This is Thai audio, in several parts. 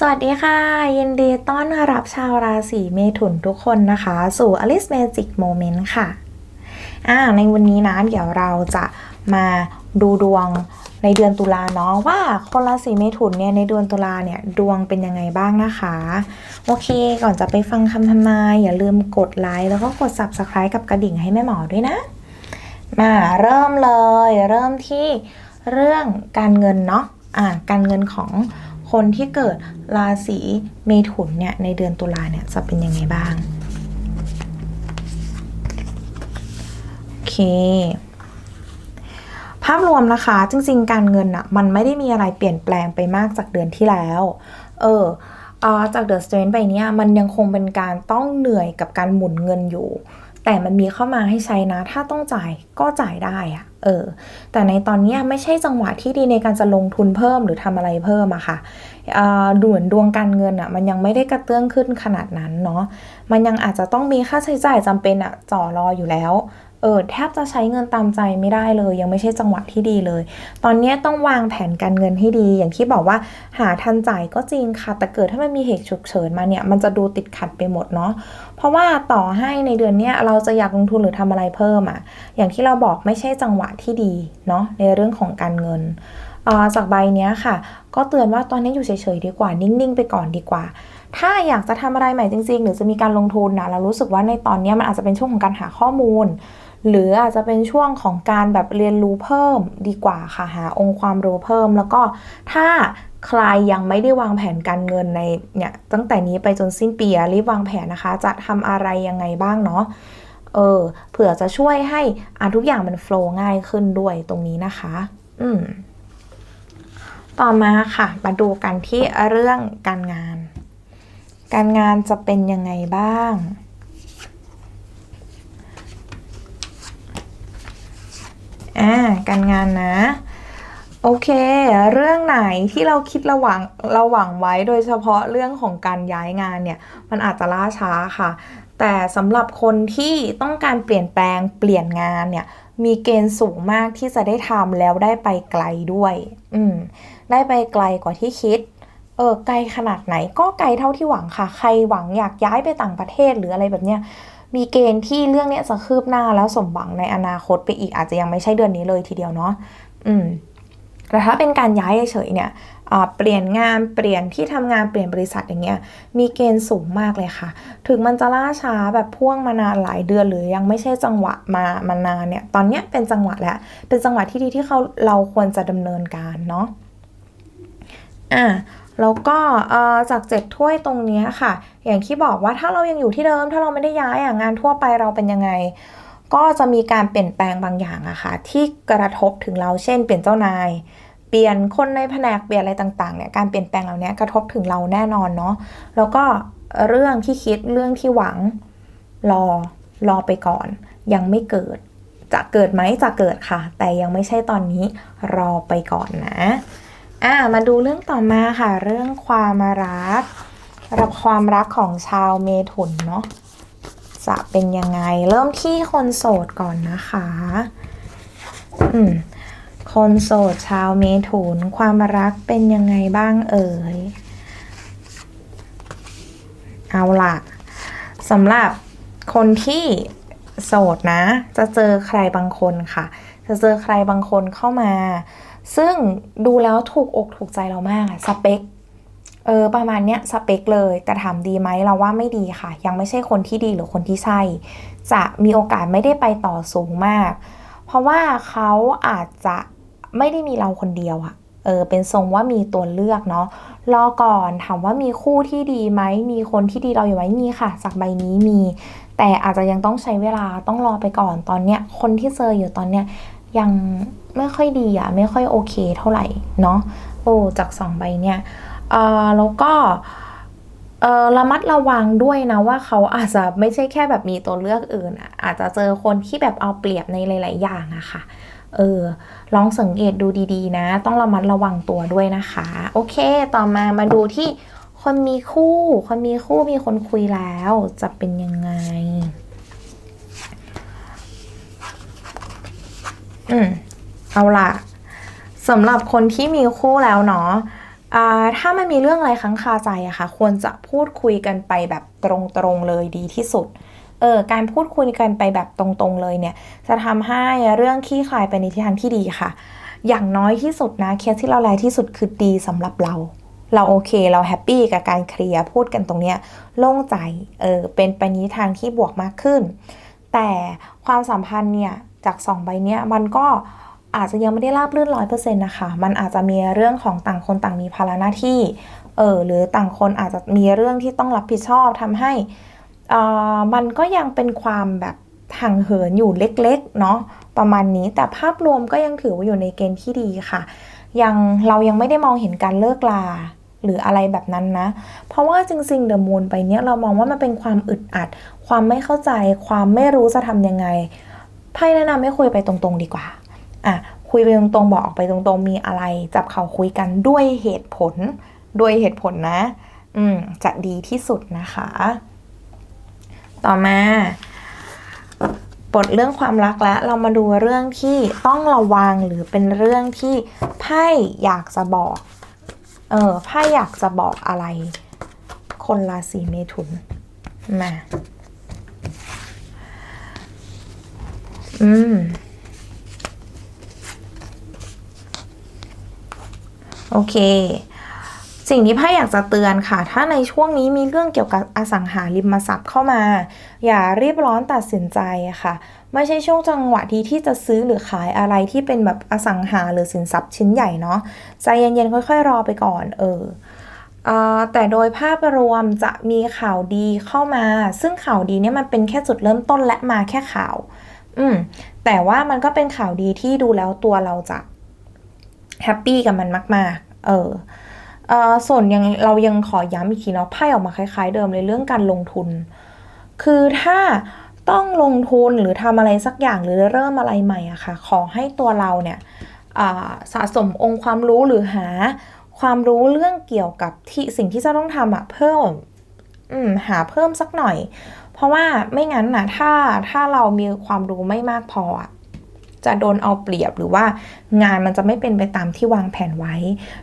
สวัสดีค่ะ ยินดีต้อนรับชาวราศีเมถุนทุกคนนะคะ สู่ Alice Magic Moment ค่ะอ่าในวันนี้นะ เดี๋ยวเราจะมาดูดวงในเดือนตุลาเนาะว่าคนราศีเมถุนเนี่ยในเดือนตุลาเนี่ยดวงเป็นยังไงบ้างนะคะ โอเคก่อนจะไปฟังคำทำนายอย่าลืมกดไลค์แล้วก็กด Subscribe กับกระดิ่งให้แม่หมอด้วยนะ มาเริ่มเลยเริ่มที่เรื่องการเงินเนาะอ่าการเงินของ คนที่เกิดราศีเมถุนเนี่ยในเดือนตุลาเนี่ยจะเป็นยังไงบ้าง โอเค ภาพรวมนะคะ จริง ๆ การเงินอะมันไม่ได้มีอะไรเปลี่ยนแปลงไปมากจากเดือนที่แล้ว เออจากเดอะสเตรนไปเนี่ยมันยังคงเป็นการต้องเหนื่อยกับการหมุนเงินอยู่ แต่มันมีเข้ามาให้ใช้นะ ถ้าต้องจ่ายก็จ่ายได้อะ เออแต่ในตอนนี้ไม่ใช่จังหวะที่ดีในการจะลงทุนเพิ่มหรือทำอะไรเพิ่มอะค่ะเอ่อด่วนดวงการเงินอะมันยังไม่ได้กระเตื้องขึ้นขนาดนั้นเนาะมันยังอาจจะต้องมีค่าใช้จ่ายจำเป็นอะจ่อรออยู่แล้ว เออแทบจะใช้เงินตามใจไม่ได้เลย ยังไม่ใช่จังหวะที่ดีเลย ตอนนี้ต้องวางแผนการเงินให้ดี อย่างที่บอกว่าหาทันจ่ายก็จริงค่ะ แต่เกิดถ้ามันมีเหตุฉุกเฉินมาเนี่ย มันจะดูติดขัดไปหมดเนาะเพราะว่าต่อให้ในเดือนนี้เราจะอยากลงทุนหรือทำอะไรเพิ่มอะอย่างที่เราบอกไม่ใช่จังหวะที่ดีเนาะในเรื่องของการเงินอ่าจากใบเนี้ยค่ะ ก็เตือนว่าตอนนี้อยู่เฉยๆดีกว่า นิ่งๆ ไปก่อนดีกว่า ถ้าอยากจะทำอะไรใหม่จริง ๆ หรือจะมีการลงทุนนะเรารู้สึกว่าในตอนนี้มันอาจจะเป็นช่วงของการหาข้อมูล หรืออาจจะเป็นช่วงของการแบบเรียนรู้เพิ่มดีกว่าค่ะหาองค์ความรู้เพิ่ม แล้วก็ถ้าใครยังไม่ได้วางแผนการเงินในเนี่ยตั้งแต่นี้ไปจนสิ้นปีรีบวางแผนนะคะ จะทำอะไรยังไงบ้างเนาะเออเผื่อจะช่วยให้อะทุกอย่างมันโฟล์ง่ายขึ้นด้วยตรงนี้นะคะ อืมต่อมาค่ะ มาดูกันที่เรื่องการงาน การงานจะเป็นยังไงบ้าง อ่าการงานนะโอเค เรื่องไหนที่เราคิดระหวังระหวังไว้โดยเฉพาะเรื่องของการย้ายงานเนี่ย มันอาจจะล่าช้าค่ะ แต่สำหรับคนที่ต้องการเปลี่ยนแปลงเปลี่ยนงานเนี่ย มีเกณฑ์สูงมากที่จะได้ทำแล้วได้ไปไกลด้วย อืม ได้ไปไกลกว่าที่คิด เออไกลขนาดไหนก็ไกลเท่าที่หวังค่ะ ใครหวังอยากย้ายไปต่างประเทศหรืออะไรแบบเนี้ย มีเกณฑ์ที่เรื่องเนี้ยจะคืบหน้าแล้วสมหวังในอนาคตไปอีกอาจจะยังไม่ใช่เดือนนี้เลยทีเดียวเนาะอืมแต่ถ้าเป็นการย้ายเฉยเนี่ยเปลี่ยนงานเปลี่ยนที่ทำงานเปลี่ยนบริษัทอย่างเงี้ยมีเกณฑ์สูงมากเลยค่ะ ถึงมันจะล่าช้าแบบพ่วงมานานหลายเดือนหรือยังไม่ใช่จังหวะมามานานเนี่ยตอนเนี้ยเป็นจังหวะแล้วเป็นจังหวะที่ดีที่เขาเราควรจะดำเนินการเนาะ อะแล้วก็เอ่อจากเจ็ดถ้วยตรงนี้ค่ะ อย่างที่บอกว่าถ้าเรายังอยู่ที่เดิม ถ้าเราไม่ได้ย้ายอะงานทั่วไปเราเป็นยังไง ก็จะมีการเปลี่ยนแปลงบางอย่างอะค่ะ ที่กระทบถึงเราเช่น เปลี่ยนเจ้านาย เปลี่ยนคนในแผนกเปลี่ยนอะไรต่างๆเนี่ยการเปลี่ยนแปลงเหล่านี้กระทบถึงเราแน่นอนเนาะแล้วก็เรื่องที่คิดเรื่องที่หวังรอรอไปก่อน ยังไม่เกิด จะเกิดไหมจะเกิดค่ะ แต่ยังไม่ใช่ตอนนี้รอไปก่อนนะ อะมาดูเรื่องต่อมาค่ะ เรื่องความรักรับความรักของชาวเมถุนเนาะจะเป็นยังไง เริ่มที่คนโสดก่อนนะคะ อืมคนโสดชาวเมถุนความรักเป็นยังไงบ้างเอ่ย เอาล่ะสำหรับคนที่โสดนะ จะเจอใครบางคนค่ะ จะเจอใครบางคนเข้ามา ซึ่งดูแล้วถูกอกถูกใจเรามากอะสเปคเออประมาณเนี้ยสเปคเลย แต่ถามดีไหมเราว่าไม่ดีค่ะ ยังไม่ใช่คนที่ดีหรือคนที่ใช่ จะมีโอกาสไม่ได้ไปต่อสูงมาก เพราะว่าเขาอาจจะไม่ได้มีเราคนเดียวอะเออเป็นทรงว่ามีตัวเลือกเนาะรอก่อนถามว่ามีคู่ที่ดีไหมมีคนที่ดีเราอยู่ไหมมีค่ะ จากใบนี้มี แต่อาจจะยังต้องใช้เวลาต้องรอไปก่อนตอนเนี้ยคนที่เจออยู่ตอนเนี้ย ยังไม่ค่อยดีอะไม่ค่อยโอเคเท่าไหร่เนาะโอ้จากสองใบเนี่ยเออแล้วก็เออระมัดระวังด้วยนะว่าเขาอาจจะไม่ใช่แค่แบบมีตัวเลือกอื่นอะอาจจะเจอคนที่แบบเอาเปรียบในหลาย ๆ อย่างอะค่ะเออลองสังเกตดูดีๆ นะ ต้องระมัดระวังตัวด้วยนะคะ โอเค ต่อมามาดูที่คนมีคู่ คนมีคู่มีคนคุยแล้ว จะเป็นยังไง อืมเอาล่ะสำหรับคนที่มีคู่แล้วเนาะถ้ามันมีเรื่องอะไรค้างคาใจอะค่ะ ควรจะพูดคุยกันไปแบบตรงๆเลยดีที่สุด เออ การพูดคุยกันไปแบบตรงๆเลยเนี่ย จะทำให้เรื่องขี้คลายไปในทิศทางที่ดีค่ะ อย่างน้อยที่สุดนะเคสที่เราแลที่สุดคือดีสำหรับเรา เราโอเคเราแฮปปี้กับการเคลียร์พูดกันตรงเนี้ยโล่งใจ เออ เป็นไปในทิศทางที่บวกมากขึ้น แต่ความสัมพันธ์เนี่ยจากสองใบเนี้ยมันก็อาจจะยังไม่ได้ราบรื่นร้อยเปอร์เซ็นต์นะคะ มันอาจจะมีเรื่องของต่างคนต่างมีภาระหน้าที่ เออหรือต่างคนอาจจะมีเรื่องที่ต้องรับผิดชอบทำให้อ่ามันก็ยังเป็นความแบบห่างเหินอยู่เล็กๆ เนาะประมาณนี้ แต่ภาพรวมก็ยังถือว่าอยู่ในเกณฑ์ที่ดีค่ะ ยังเรายังไม่ได้มองเห็นการเลิกลา หรืออะไรแบบนั้นนะ เพราะว่าจริงๆเดอะมูนไปเนี้ยเรามองว่ามันเป็นความอึดอัด ความไม่เข้าใจ ความไม่รู้จะทำยังไงไพ่แนะนำให้คุยไปตรงๆดีกว่าอะคุยไปตรงๆบอกออกไปตรงๆมีอะไร จับเขาคุยกันด้วยเหตุผล ด้วยเหตุผลนะ อืมจะดีที่สุดนะคะ ต่อมาบทเรื่องความรักแล้วเรามาดูเรื่องที่ต้องระวังหรือเป็นเรื่องที่ไพ่อยากจะบอก เออไพ่อยากจะบอกอะไร คนราศีเมถุนมาอืม โอเค สิ่งที่ไพ่อยากจะเตือนค่ะ ถ้าในช่วงนี้มีเรื่องเกี่ยวกับอสังหาริมทรัพย์เข้ามา อย่ารีบร้อนตัดสินใจค่ะ ไม่ใช่ช่วงจังหวะดีที่จะซื้อหรือขายอะไรที่เป็นแบบอสังหาหรือสินทรัพย์ชิ้นใหญ่เนาะใจเย็นๆค่อย ๆ รอไปก่อน เออแต่โดยภาพรวมจะมีข่าวดีเข้ามา ซึ่งข่าวดีเนี่ยมันเป็นแค่จุดเริ่มต้นและมาแค่ข่าว อืม แต่ว่ามันก็เป็นข่าวดีที่ดูแล้วตัวเราจะแฮปปี้กับมันมาก ๆ เออ ส่วนยังเรายังขอย้ำอีกทีเนาะไพ่ออกมาคล้าย ๆ เดิมเลยเรื่องการลงทุน คือถ้าต้องลงทุนหรือทำอะไรสักอย่างหรือเริ่มอะไรใหม่อะค่ะ ขอให้ตัวเราเนี่ยสะสมองค์ความรู้หรือหาความรู้เรื่องเกี่ยวกับที่สิ่งที่จะต้องทำอะเพิ่มมหาเพิ่มสักหน่อย เพราะว่าไม่งั้นนะถ้าถ้าเรามีความรู้ไม่มากพออะ จะโดนเอาเปรียบหรือว่างานมันจะไม่เป็นไปตามที่วางแผนไว้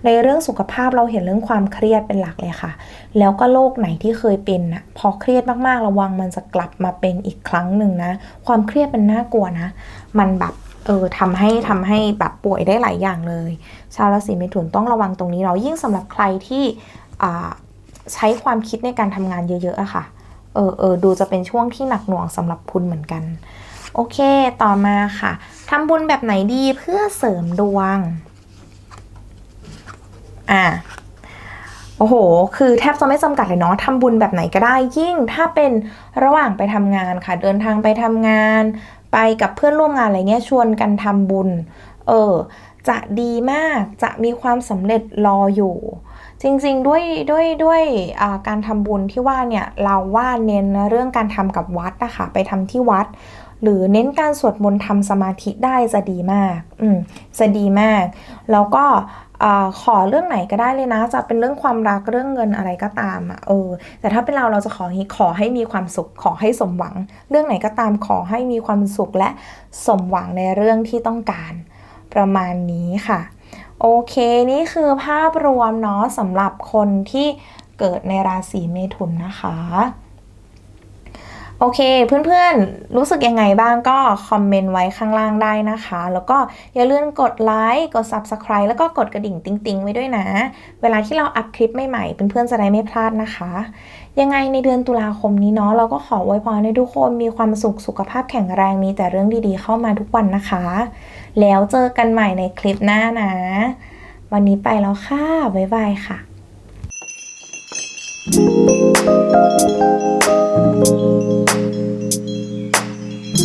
ในเรื่องสุขภาพเราเห็นเรื่องความเครียดเป็นหลักเลยค่ะ แล้วก็โรคไหนที่เคยเป็นนะพอเครียดมากๆระวังมันจะกลับมาเป็นอีกครั้งหนึ่งนะ ความเครียดเป็นน่ากลัวนะ มันแบบเออทำให้ทำให้แบบป่วยได้หลายอย่างเลย ชาวราศีเมถุนต้องระวังตรงนี้เรายิ่งสำหรับใครที่ใช้ความคิดในการทำงานเยอะๆอะค่ะเออเออดูจะเป็นช่วงที่หนักหน่วงสำหรับคุณเหมือนกัน โอเค ต่อมาค่ะ ทำบุญแบบไหนดีเพื่อเสริมดวง อะโอ้โห คือแทบจะไม่จำกัดเลยเนาะทำบุญแบบไหนก็ได้ ยิ่งถ้าเป็นระหว่างไปทำงานค่ะ เดินทางไปทำงาน ไปกับเพื่อนร่วมงานอะไรเงี้ย ชวนกันทำบุญ เออ จะดีมาก จะมีความสำเร็จรออยู่ จริงๆ ด้วย ด้วย ด้วยการทำบุญที่ว่าเนี่ย เราว่าเน้นเรื่องการทำกับวัดนะคะ ไปทำที่วัด หรือเน้นการสวดมนต์ทำสมาธิได้จะดีมาก อืม จะดีมาก แล้วก็ขอเรื่องไหนก็ได้เลยนะ จะเป็นเรื่องความรักเรื่องเงินอะไรก็ตามอะเออ แต่ถ้าเป็นเราเราจะขอให้ขอให้มีความสุข ขอให้สมหวัง เรื่องไหนก็ตามขอให้มีความสุขและสมหวังในเรื่องที่ต้องการ ประมาณนี้ค่ะ โอเค นี่คือภาพรวมเนาะสำหรับคนที่เกิดในราศีเมถุนนะคะ โอเคเพื่อนๆ รู้สึกยังไงบ้างก็คอมเมนต์ไว้ข้างล่างได้นะคะ แล้วก็อย่าลืมกดไลค์กด Subscribe แล้วก็กดกระดิ่งติ๊งๆ ไว้ด้วยนะ เวลาที่เราอัพคลิปใหม่ๆ เพื่อนๆจะได้ไม่พลาดนะคะ ยังไงในเดือนตุลาคมนี้เนาะเราก็ขออวยพรให้ทุกคนมีความสุขสุขภาพแข็งแรงมีแต่เรื่องดีๆเข้ามาทุกวันนะคะ แล้วเจอกันใหม่ในคลิปหน้านะ วันนี้ไปแล้วค่ะบ๊ายบายค่ะ